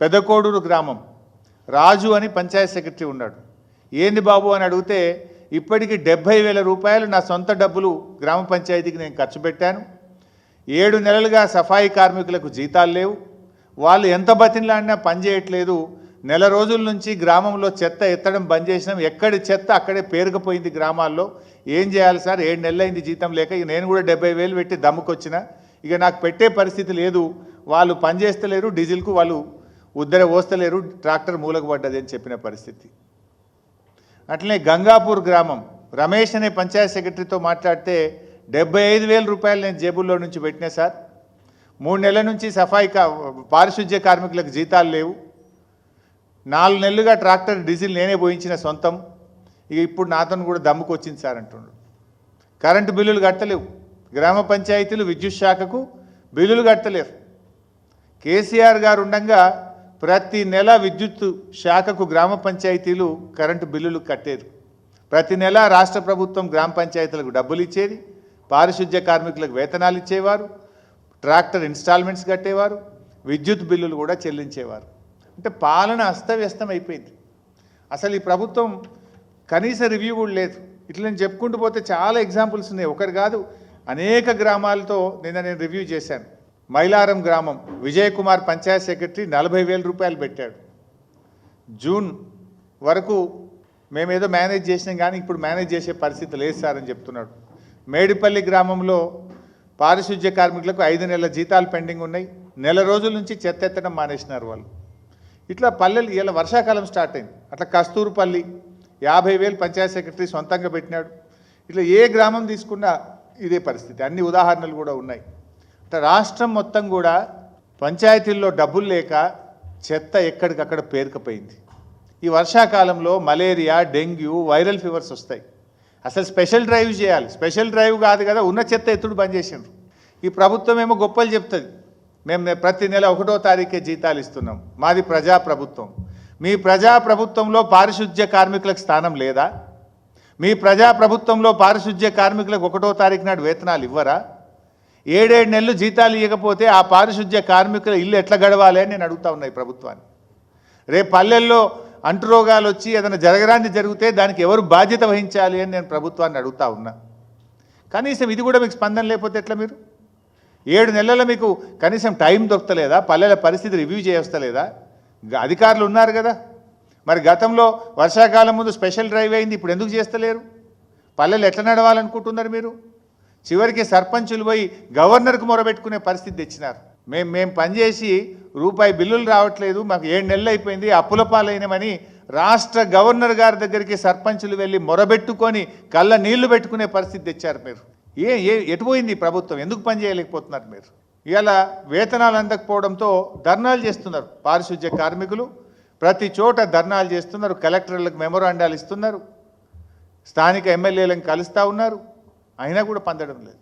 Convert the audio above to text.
పెదకోడూరు గ్రామం. రాజు అని పంచాయత్ సెక్రటరీ ఉన్నాడు. ఏంది బాబు అని అడిగితే ఇప్పటికి డెబ్భై వేల రూపాయలు నా సొంత డబ్బులు గ్రామ పంచాయతీకి నేను ఖర్చు పెట్టాను. ఏడు నెలలుగా సఫాయి కార్మికులకు జీతాలు లేవు. వాళ్ళు ఎంత బతిన్లాడినా పనిచేయట్లేదు నెల రోజుల నుంచి గ్రామంలో చెత్త ఎత్తడం బంద్ చేసినాం. ఎక్కడి చెత్త అక్కడే పేరుకుపోయింది గ్రామాల్లో. ఏం చేయాలి సార్? ఏడు నెలలైంది జీతం లేక ఇక నేను కూడా డెబ్బై వేలు పెట్టి దమ్ముకొచ్చిన. ఇక నాకు పెట్టే పరిస్థితి లేదు. వాళ్ళు పనిచేస్తలేరు డీజిల్కు వాళ్ళు ఉద్దర ఓస్తలేరు ట్రాక్టర్ మూలకు పడ్డది అని చెప్పిన పరిస్థితి. అట్లనే గంగాపూర్ గ్రామం రమేష్ అనే పంచాయత్ సెక్రటరీతో మాట్లాడితే డెబ్బై ఐదు వేల రూపాయలు నేను జేబుల్లో నుంచి పెట్టినా సార్. మూడు నెలల నుంచి సఫాయి పారిశుధ్య పారిశుద్ధ్య కార్మికులకు జీతాలు లేవు. నాలుగు నెలలుగా ట్రాక్టర్ డీజిల్ నేనే పోయించిన సొంతం. ఇక ఇప్పుడు నాతో కూడా దమ్ముకు వచ్చింది సార్ అంటున్నాడు కరెంటు బిల్లులు కట్టలేవు. గ్రామ పంచాయతీలు విద్యుత్ శాఖకు బిల్లులు కట్టలేరు. కేసీఆర్ గారు ఉండగా ప్రతి నెల విద్యుత్ శాఖకు గ్రామ పంచాయతీలు కరెంటు బిల్లులు కట్టేది. ప్రతి నెల రాష్ట్ర ప్రభుత్వం గ్రామ పంచాయతీలకు డబ్బులు ఇచ్చేది. పారిశుద్ధ్య కార్మికులకు వేతనాలు ఇచ్చేవారు. ట్రాక్టర్ ఇన్స్టాల్మెంట్స్ కట్టేవారు. విద్యుత్ బిల్లులు కూడా చెల్లించేవారు. అంటే పాలన అస్తవ్యస్తం అయిపోయింది. అసలు ఈ ప్రభుత్వం కనీస రివ్యూ కూడా లేదు. ఇట్లా నేను చెప్పుకుంటూ పోతే చాలా ఎగ్జాంపుల్స్ ఉన్నాయి. ఒకటి కాదు అనేక గ్రామాలతో నిన్న నేను రివ్యూ చేశాను. మైలారం గ్రామం విజయ్ కుమార్ పంచాయత్ సెక్రటరీ నలభై వేల రూపాయలు పెట్టాడు. జూన్ వరకు మేమేదో మేనేజ్ చేసినాం కానీ ఇప్పుడు మేనేజ్ చేసే పరిస్థితి లేదు సార్ అని చెప్తున్నాడు. మేడిపల్లి గ్రామంలో పారిశుద్ధ్య కార్మికులకు ఐదు నెలల జీతాలు పెండింగ్ ఉన్నాయి. నెల రోజుల నుంచి చెత్త ఎత్తడం మానేసినారు వాళ్ళు. ఇట్లా పల్లెలు ఇలా వర్షాకాలం స్టార్ట్ అయింది. అట్లా కస్తూరుపల్లి యాభై వేలు పంచాయత్ సెక్రటరీ సొంతంగా పెట్టినాడు. ఇట్లా ఏ గ్రామం తీసుకున్నా ఇదే పరిస్థితి. అన్ని ఉదాహరణలు కూడా ఉన్నాయి. రాష్ట్రం మొత్తం కూడా పంచాయతీల్లో డబ్బులు లేక చెత్త ఎక్కడికక్కడ పేరుకుపోయింది. ఈ వర్షాకాలంలో మలేరియా డెంగ్యూ వైరల్ ఫీవర్స్ వస్తాయి. అసలు స్పెషల్ డ్రైవ్ చేయాలి. స్పెషల్ డ్రైవ్ కాదు కదా ఉన్న చెత్త ఎత్తుడు బంద్ చేసిండ్రు. ఈ ప్రభుత్వం ఏమో గొప్పలు చెప్తుంది. మేము ప్రతి నెల ఒకటో తారీఖే జీతాలు ఇస్తున్నాం. మాది ప్రజా ప్రభుత్వం మీ ప్రజా ప్రభుత్వంలో పారిశుద్ధ్య కార్మికులకు స్థానం లేదా? మీ ప్రజా ప్రభుత్వంలో పారిశుద్ధ్య కార్మికులకు ఒకటో తారీఖు నాడు వేతనాలు ఇవ్వరా? ఏడేడు నెలలు జీతాలు ఇవ్వకపోతే ఆ పారిశుద్ధ్య కార్మికుల ఇల్లు ఎట్లా గడవాలి అని నేను అడుగుతా ఉన్నాయి ప్రభుత్వాన్ని. రేపు పల్లెల్లో అంటురోగాలు వచ్చి ఏదైనా జరగరాని జరిగితే దానికి ఎవరు బాధ్యత వహించాలి అని నేను ప్రభుత్వాన్ని అడుగుతా ఉన్నా. కనీసం ఇది కూడా మీకు స్పందన లేకపోతే ఎట్లా మీరు? ఏడు నెలల మీకు కనీసం టైం దొరకలేదా? పల్లెల పరిస్థితి రివ్యూ చేయవస్తలేదా అధికారులు ఉన్నారు కదా. మరి గతంలో వర్షాకాలం ముందు స్పెషల్ డ్రైవ్ అయింది ఇప్పుడు ఎందుకు చేస్తలేరు? పల్లెలు ఎట్లా నడవాలనుకుంటున్నారు మీరు? చివరికి సర్పంచులు పోయి గవర్నర్కు మొరబెట్టుకునే పరిస్థితి తెచ్చినారు. మేము మేము పనిచేసి రూపాయి బిల్లులు రావట్లేదు మాకు ఏడు నెలలు అయిపోయింది అప్పుల పాలైనమని రాష్ట్ర గవర్నర్ గారి దగ్గరికి సర్పంచులు వెళ్ళి మొరబెట్టుకొని కళ్ళ నీళ్ళు పెట్టుకునే పరిస్థితి తెచ్చారు మీరు. ఏ ఏ ఎటు పోయింది ప్రభుత్వం? ఎందుకు పని చేయలేకపోతున్నారు మీరు? ఇలా వేతనాలు అందకపోవడంతో ధర్నాలు చేస్తున్నారు పారిశుద్ధ్య కార్మికులు. ప్రతి చోట ధర్నాలు చేస్తున్నారు కలెక్టర్లకు మెమోరాండాలు ఇస్తున్నారు. స్థానిక ఎమ్మెల్యేలను కలుస్తూ ఉన్నారు. అయినా కూడా పందడం లేదు.